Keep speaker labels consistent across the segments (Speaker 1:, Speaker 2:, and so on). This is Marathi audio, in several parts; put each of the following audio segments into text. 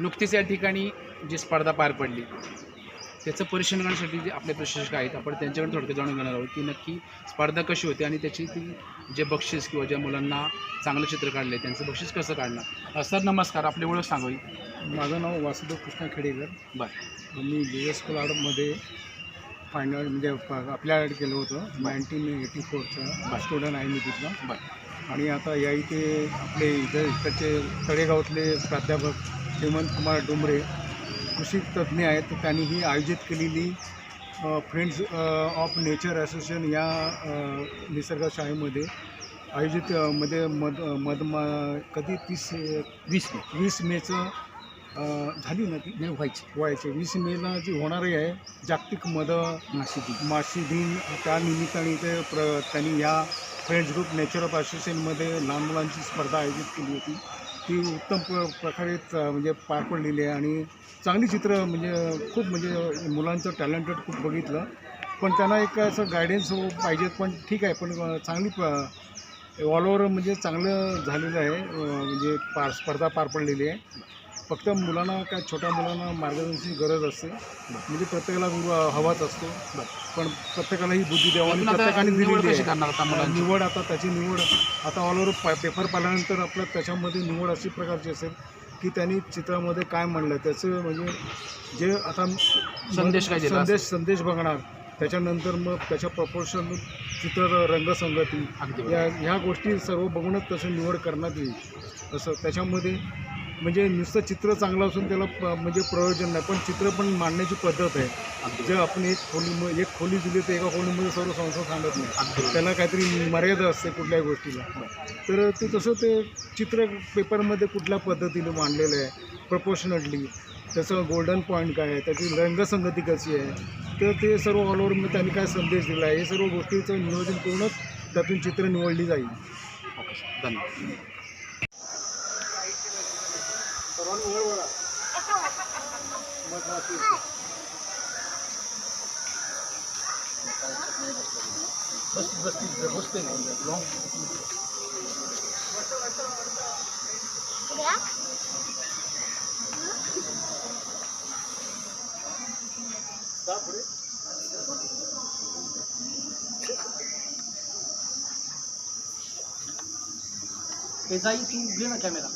Speaker 1: नुकतीच या ठिकाणी जी स्पर्धा पार पडली त्याचं परीक्षण करण्यासाठी जे आपले प्रशिक्षक आहेत आपण त्यांच्याकडे थोडक्यात जाणून घेणार आहोत की नक्की स्पर्धा कशी होती आणि त्याची ती जे बक्षीस किंवा ज्या मुलांना चांगलं चित्र काढले त्यांचं बक्षीस कसं काढणार? सर नमस्कार. आपली ओळख सांगावी
Speaker 2: माझं नाव वासुदेव कृष्ण खेडेकर.
Speaker 1: बरं.
Speaker 2: मी बी एस आर्टमध्ये फायनल म्हणजे प- अप्लाय केलं होतं. नाईन्टीन एटी फोरचा स्टुडंट आहे मी तिथला.
Speaker 1: बरं.
Speaker 2: आणि आता या इथे आपले इथं इकडचे तळेगावातले प्राध्यापक हेमंत कुमार डुमरे कृषी तज्ज्ञ आहेत. त्यांनी ही आयोजित केलेली फ्रेंड्स ऑफ नेचर असोसिएशन या निसर्ग शाळेमध्ये आयोजित मध्ये मध मध कधी तीस
Speaker 1: वीस
Speaker 2: वीस मेचं झाली ना ती?
Speaker 1: मे व्हायची.
Speaker 2: व्हायचे. वीस मेला जी होणारी आहे जागतिक मध
Speaker 1: नाशिक
Speaker 2: माशी दिन त्या निमित्ताने इथे प्र त्यांनी या फ्रेंड्स ग्रुप नेचर ऑफ असोसिएशनमध्ये लहान मुलांची स्पर्धा आयोजित केली होती. ती उत्तम प्र प्रकारे च- म्हणजे पार पडलेली आहे आणि चांगली चित्र म्हणजे खूप म्हणजे मुलांचं टॅलेंटेड खूप बघितलं. पण त्यांना एक असं गायडन्स हो पाहिजेत पण ठीक आहे पण चांगली ऑल ओव्हर म्हणजे चांगलं झालेलं आहे. म्हणजे पार स्पर्धा पार पडलेली आहे. फक्त मुलांना काय छोट्या मुलांना मार्गदर्शनाची गरज असते. म्हणजे प्रत्येकाला गुरु हवाच असतो. पण प्रत्येकाला ही बुद्धी द्यावा आणि प्रत्येकाने
Speaker 1: निवड
Speaker 2: दिलेली आहे. निवड आता त्याची निवड आता ऑल ओव्हर पा पेपर पाहिल्यानंतर आपलं त्याच्यामध्ये निवड अशी प्रकारची असेल की त्यांनी चित्रामध्ये काय म्हणलं त्याचं म्हणजे जे आता
Speaker 1: संदेश काय
Speaker 2: संदेश संदेश बघणार त्याच्यानंतर मग त्याच्या प्रपोर्शन चित्र रंगसंगती या ह्या गोष्टी सर्व बघूनच तसं निवड करण्यात येईल. असं त्याच्यामध्ये म्हणजे नुसतं चित्र चांगलं असून त्याला प- म्हणजे प्रयोजन नाही. पण चित्र पण मांडण्याची पद्धत आहे. जे आपण एक खोली एक खोली दिली तर एका खोलीमध्ये सर्व संसार सांगत नाही. त्याला काहीतरी मर्यादा असते कुठल्याही गोष्टीला. तर ते तसं ते चित्र पेपरमध्ये कुठल्या पद्धतीने मांडलेलं आहे प्रपोर्शनटली त्याचं गोल्डन पॉईंट काय आहे त्याची रंगसंगती कशी आहे तर ते सर्व ऑल ओव्हर त्यांनी काय संदेश दिला आहे हे सर्व गोष्टीचं नियोजन करूनच त्यातून चित्र निवडली जाईल.
Speaker 1: ओके सर धन्यवाद
Speaker 3: जाई तू घे ना कॅमेरा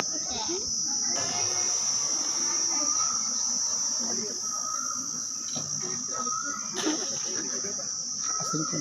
Speaker 3: সেরকম